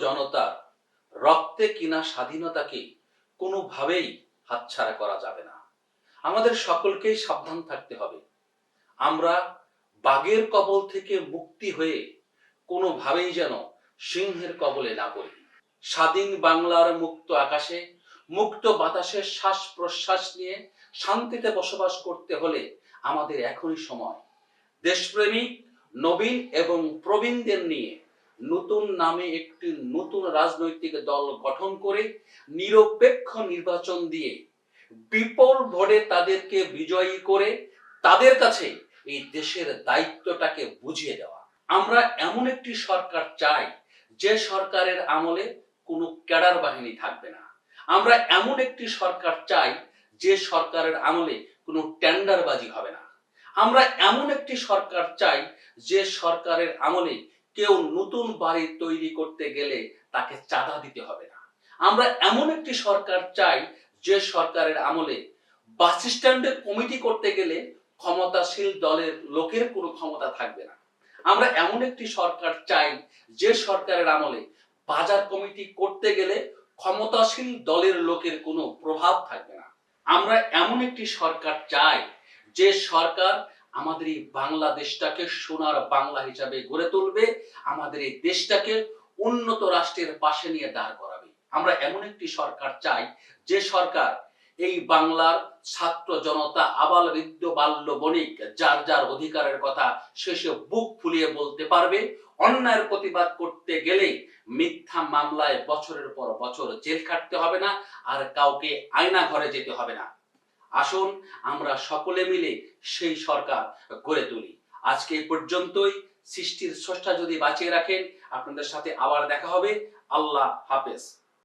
জনতার রক্তে কিনা স্বাধীনতাকে কোনোভাবেই হাতছাড়া করা যাবে না। আমাদের সকলকেই সাবধান থাকতে হবে। আমরা বাঘের কবল থেকে মুক্তি হয়ে কোনোভাবেই যেন সিংহের কবলে না পড়ি। স্বাধীন বাংলার মুক্ত আকাশে, মুক্ত বাতাসে শ্বাস প্রশ্বাস নিয়ে শান্তিতে বসবাস করতে হলে আমাদের এখনই সময়। দেশপ্রেমিক, নবীন এবং প্রবীণদের নিয়ে নতুন নামে একটি নতুন রাজনৈতিক দল গঠন করে নিরপেক্ষ নির্বাচন দিয়ে বিপুল ভোটে তাদেরকে বিজয়ী করে তাদের কাছে এই দেশের দায়িত্বটাকে বুঝিয়ে দেওয়া। আমরা এমন একটি সরকার চাই, যে সরকারের আমলে কোনো ক্যাডার বাহিনী থাকবে না। আমরা এমন একটি সরকার চাই, যে সরকারের আমলে কোনো টেন্ডারবাজি হবে না। আমরা এমন একটি সরকার চাই, যে সরকারের আমলে কেউ নতুন বাড়ি তৈরি করতে গেলে তাকে চাঁদা দিতে হবে না। আমরা এমন একটি সরকার চাই যে সরকারের আমলে বাস স্ট্যান্ডে কমিটি করতে গেলে ক্ষমতাশীল দলের লোকের কোনো ক্ষমতা থাকবে না। আমরা এমন একটি সরকার চাই যে সরকারের আমলে বাজার কমিটি করতে গেলে ক্ষমতাশীল দলের লোকের কোনো প্রভাব থাকবে না। আমরা এমন একটি সরকার চাই যে সরকার আমাদের এই বাংলাদেশটাকে সোনার বাংলা হিসাবে গড়ে তুলবে, আমাদের এই দেশটাকে উন্নত রাষ্ট্রের পাশে নিয়ে দাঁড় করাবে। আমরা এমন একটি সরকার চাই, যে সরকার এই বাংলার ছাত্র জনতা, আবাল বৃদ্ধ, বাল্য বণিক, যার যার অধিকারের কথা শেষে বুক ফুলিয়ে বলতে পারবে, অন্যায়ের প্রতিবাদ করতে গেলে মিথ্যা মামলায় বছরের পর বছর জেল খাটতে হবে না, আর কাউকে আয়না ঘরে যেতে হবে না। আসুন, আমরা সকলে মিলে সেই সরকার গড়ে তুলি। আজকে এই পর্যন্তই। সৃষ্টির স্রষ্টা যদি বাঁচিয়ে রাখেন, আপনাদের সাথে আবার দেখা হবে। আল্লাহ হাফেজ।